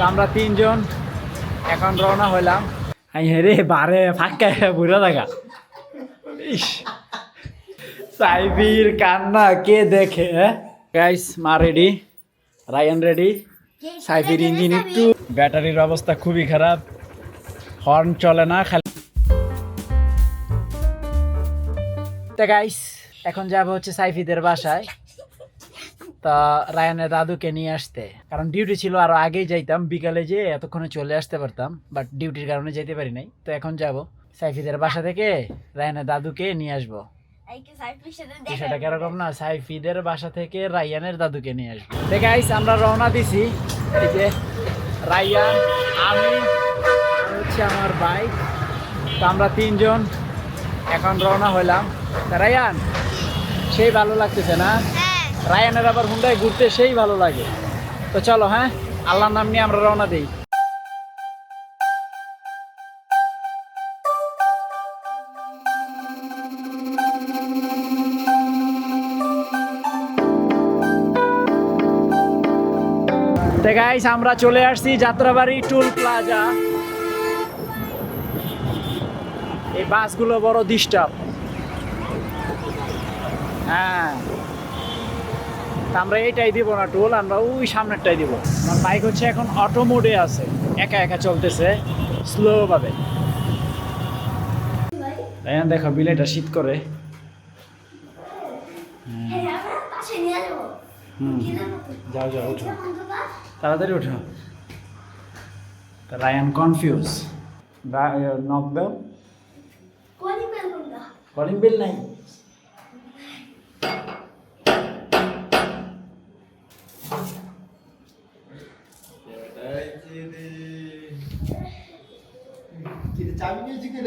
তো আমরা তিনজন এখন রওনা হইলাম। আই রে বারে ফাঁকা বুড়া দেখা সাইবির কান্না কে দেখে গাইস মা রেডি রায়ান রেডি সাইফির ইঞ্জিন একটু। ব্যাটারির অবস্থা খুবই খারাপ। হর্ন চলে না খালি গাইস এখন যাব হচ্ছে সাইফিদের বাসায়। তা রায়ানের দাদুকে নিয়ে আসতে। কারণ ডিউটি ছিল আরও আগেই যাইতাম বিকালে যে এতক্ষণে চলে আসতে পারতাম বাট ডিউটির কারণে যেতে পারি নাই। তো এখন যাব। সাইফিদের বাসা থেকে রায়ানের দাদুকে নিয়ে আসব। বিষয়টা কীরকম না? সাইফিদের বাসা থেকে রায়ানের দাদুকে নিয়ে আসব। দেখে আইস আমরা রওনা দিছি। এই যে রায়ান আমি হচ্ছে আমার বাইক তো আমরা তিনজন এখন রওনা হইলাম রায়ান সেই ভালো লাগতেছে না? রায়ানের আবার হুন্ডায় ঘুরতে সেই ভালো লাগে। তো চলো হ্যাঁ? আল্লাহর নাম নিয়ে আমরা রওনা দিই। গাইস আমরা চলে আসছি যাত্রাবাড়ি টুল প্লাজা। এই বাসগুলো বড় ডিস্টার্ব। হ্যাঁ। আমরা এইটাই দিব না টুল আমরা ওই সামনেরটাই দিব। আমার বাইক হচ্ছে এখন অটো মোডে আছে একা একা চলতেছে স্লো ভাবে রায়ান দেখো বিলেটা শীত করে। হুম। যাও যাও উঠো। তাড়াতাড়ি উঠো। রায়ান কনফিউজ নক দাও। কলিং বেল নাই।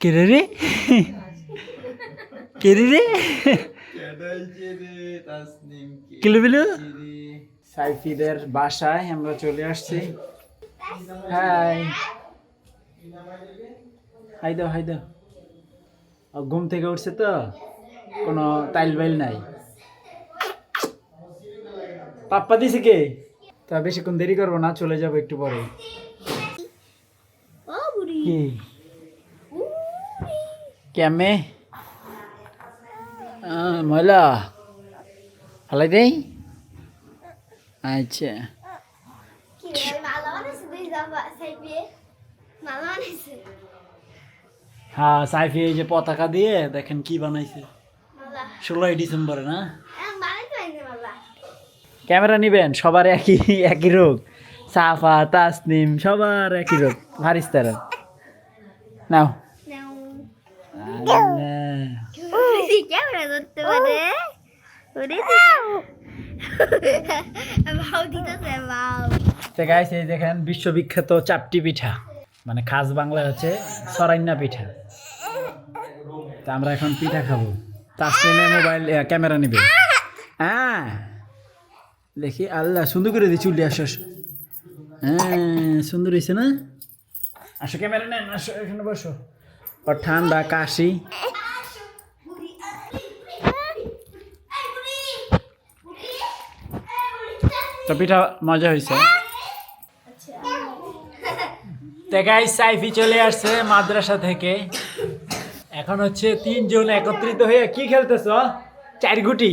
কেরে রে? কেরে রে? Kilo below? সাইফিদের বাসায় আমরা চলে আসছি। হাই। হাই দাও হাই দাও। ঘুম থেকে উঠছে তো? কোনো টাইল বাইল নাই। পাপ্পা দিছে কে? তা বেশিক্ষণ দেরি করব না চলে যাব একটু পরে। কি? কেমে ময়লা ফালাই দেই আচ্ছা হ্যাঁ সাইফি এই যে পতাকা দিয়ে দেখেন কি বানাইছে ষোলোই ডিসেম্বরে না? ক্যামেরা নিবেন সবার একই একই রোগ। সাফা তাসনিম সবার একই রোগ। ভারিস্তারা নাও। আল্লাহ। গাইস এই দেখেন বিশ্ববিখ্যাত চাপটি পিঠা। মানে খাস বাংলায় হচ্ছে সরাইনা পিঠা। তা আমরা এখন পিঠা খাব। তাসলিমে মোবাইল ক্যামেরা নেবে। হ্যাঁ। দেখি, আল্লাহ, সুন্দর করে দিই চুলি আসো আসো। হ্যাঁ সুন্দর হয়েছে না? আসো ক্যামেরা নেন, আসো, এখানে বসো। ঠান্ডা কাশি। তো পিঠা মজা হয়েছে দেখাই সাইফি চলে আসছে মাদ্রাসা থেকে। এখন হচ্ছে তিনজন একত্রিত হয়ে কি খেলতেছ? চার গুটি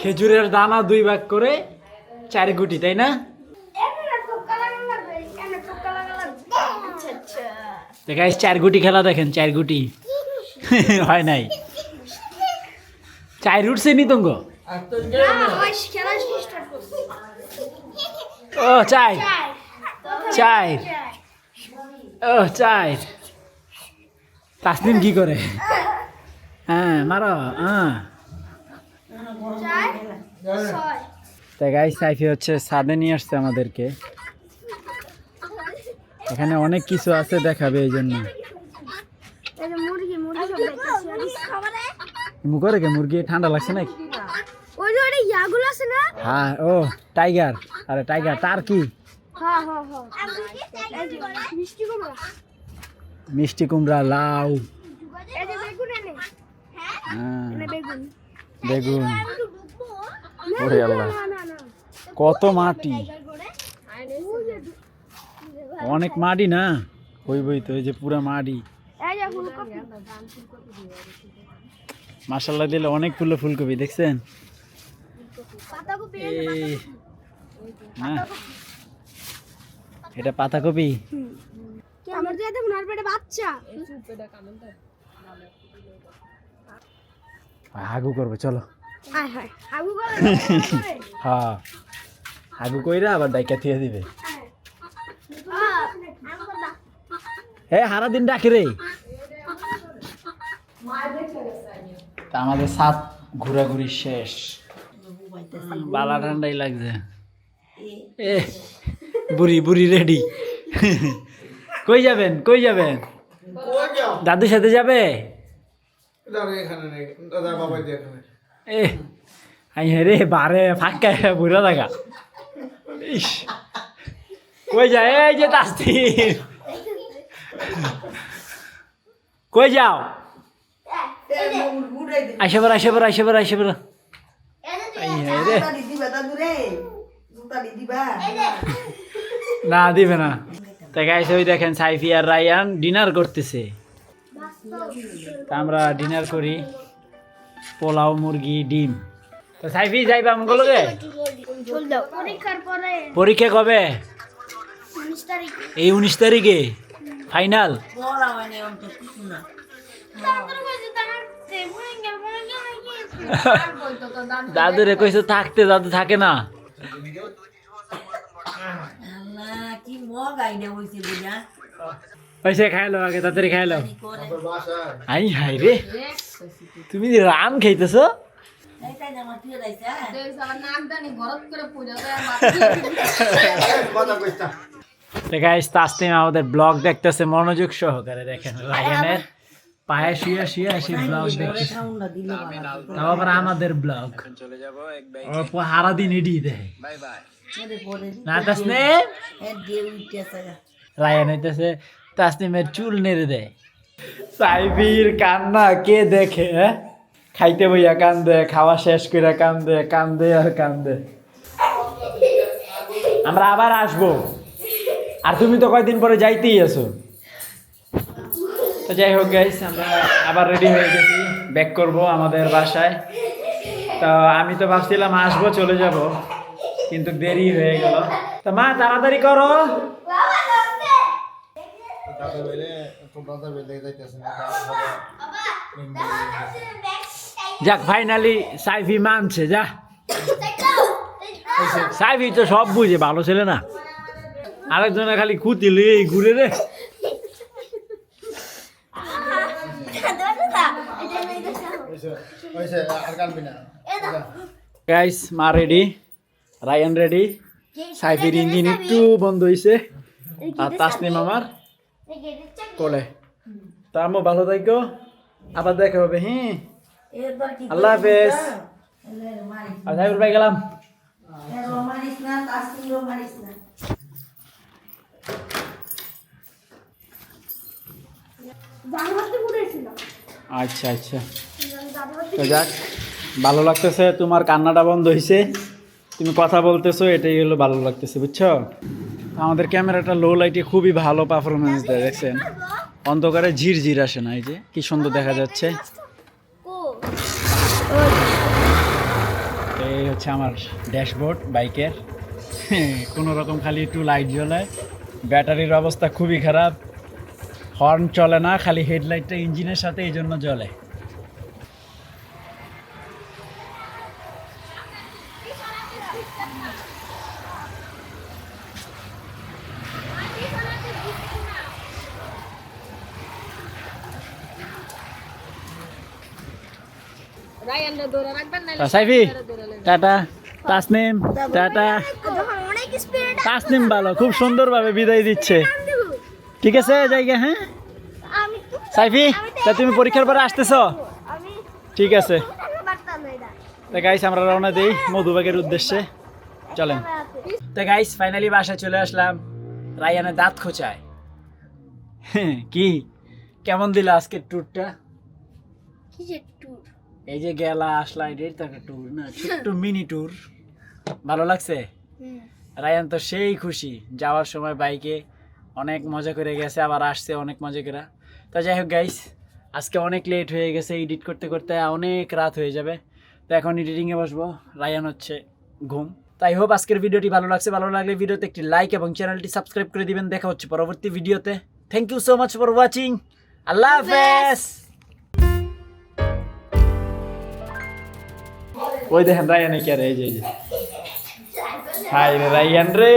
খেজুরের দানা দুই ভাগ করে চার গুটি তাই না? দেখাই চার গুটি খেলা দেখেন চার গুটি হয় নাই। চার উঠছে নি তঙ্গ ও চাই চাই ও চাই তাসনিম কি করে? হ্যাঁ মারো হ্যাঁ। তাই গাই সাইফি হচ্ছে ছাদে নিয়ে আসছে আমাদেরকে। এখানে অনেক কিছু আছে দেখাবে এই জন্য। মুখরে কে মুরগি ঠান্ডা লাগছে নাকি? হ্যাঁ ও টাইগার। আরে টাইগার তার কি? হ্যাঁ হ্যাঁ হ্যাঁ। মিষ্টি কুমড়া। লাউ। বেগুন হ্যাঁ, ওরে আল্লাহ। কত মাটি। অনেক মাটি না? ওই বই তো এই যে পুরা মাটি। মাসাল্লাহ দিলে অনেক ফুল ফুলকপি দেখছেন? এটা পাতাকপি? হাগু করবে চলো। হ্যাঁ। হাগু কইরা আবার ডাইকা থিয়ে দিবে। হে হারা দিন ডাকে রে। আমাদের সাত ঘোরাঘুরি শেষ। বালা ঠান্ডাই লাগছে। এ, বুড়ি বুড়ি রেডি কই যাবেন কই যাবেন? দাদুর সাথে যাবে? এ, আই রে, বারে, ফাঁকা, বুড়া লাগা। কই যায়? এই যে তাস্তির। কই যাও? আইসে বার আইসে বার আইসে বার আইসে রে না দিবে না। তা গাইছে ওই দেখেন সাইফি আর রায়ান ডিনার করতেছে। আমরা ডিনার করি। পোলাও মুরগি ডিম। তো সাইফি যাইবা আমগুলো লগে চল দাও পরীক্ষার পরে। পরীক্ষা কবে? এই উনিশ তারিখে? ফাইনাল। তো তো কইছে থাকতে দাদু থাকে না। পয়সা খাইলো আগে তাড়াতাড়ি খাইলো আই হাই রে তুমি যে রাম খাইতেছো? নাক দানি গরত করে পূজা গাইস তাসলিম আমাদের ব্লগ দেখতেছে মনোযোগ সহকারে দেখেন পায়ে শুয়ে শুয়ে এসে ব্লগ দেখতেছে। তাও আবার আমাদের ব্লগ ও হারা দিন। এডি দেয় না হইতেছে তাসনিমের চুল নেড়ে দেয় সাইবির কান্না কে দেখে হ্যাঁ? খাইতে বইয়া কান্দে খাওয়া শেষ করে কান্দে কান্দে আর কান্দে। আমরা আবার আসব। আর তুমি তো কয়দিন পরে যাইতেই আছো। তো যাই হোক গাইস আমরা আবার রেডি হয়ে গেছি। ব্যাক করব আমাদের বাসায়। তো আমি তো ভাবছিলাম আসব চলে যাব কিন্তু দেরি হয়ে গেল। তো মা তাড়াতাড়ি করো। যাক ফাইনালি সাইফি মানছে যা। সাইফি তো সব বুঝে ভালো ছেলে না। আরেকজনে খালি খুঁতি লুয়ে ঘুরে রে। গাইস মা রেডি রায়ান রেডি সাইফির ইঞ্জিন একটু বন্ধ হয়েছে আর তাসনিম আমার। কোলে। তা আম্মু, ভালো থাকো আবার দেখা হবে হ্যাঁ? আল্লাহ হাফেজ। আর সাইফুল ভাই গেলাম। আচ্ছা আচ্ছা। তো যাক, ভালো লাগতেছে, তোমার কান্নাটা বন্ধ হয়েছে তুমি কথা বলতেছো, এটাই হলো ভালো লাগতেছে, বুঝছ? আমাদের ক্যামেরাটা লো লাইটে খুবই ভালো পারফরমেন্স দেয়, দেখছেন? অন্ধকারে ঝির ঝির আসে না, এই যে, কি সুন্দর দেখা যাচ্ছে। এই হচ্ছে আমার ড্যাশবোর্ড, বাইকের। কোনো রকম খালি একটু লাইট জ্বলে। ব্যাটারির অবস্থা খুবই খারাপ। হর্ন চলে না খালি হেডলাইটটা ইঞ্জিনের সাথে এই জন্য জ্বলে সাইফি টাটা তাসনিম টাটা তাসনিম ভালো খুব সুন্দরভাবে বিদায় দিচ্ছে ঠিক আছে জায়গা হ্যাঁ? সাইফি তা তুমি পরীক্ষার পরে আসতেছো? ঠিক আছে। তো গাইস আমরা রওনা দিই মধুবাগের উদ্দেশ্যে। চলেন। তো গাইস ফাইনালি বাসায় চলে আসলাম। রায়ানের দাঁত খোঁচায়। হ্যাঁ, কি? কেমন দিল আজকের ট্যুরটা কি যে ট্যুর এই যে গেলা আসলা এটাই তো একটা ট্যুর না ছোট্ট মিনি ট্যুর ভালো লাগছে? রায়ান তো সেই খুশি যাওয়ার সময় বাইকে অনেক মজা করে গেছে আবার আসছে অনেক মজা করে। তো যাই হোক গাইস আজকে অনেক লেট হয়ে গেছে এডিট করতে করতে অনেক রাত হয়ে যাবে। তো এখন এডিটিংয়ে বসবো রায়ান হচ্ছে ঘুম। তাই হোপ আজকের ভিডিওটি ভালো লাগছে। ভালো লাগলে ভিডিওতে একটি লাইক এবং চ্যানেলটি সাবস্ক্রাইব করে দিবেন। দেখা হচ্ছে পরবর্তী ভিডিওতে thank you so much for watching আল্লাহ হাফেজ। ওই দেখেন রায়ান কে রে এই যে এই যে। হাই রে রায়ান রে।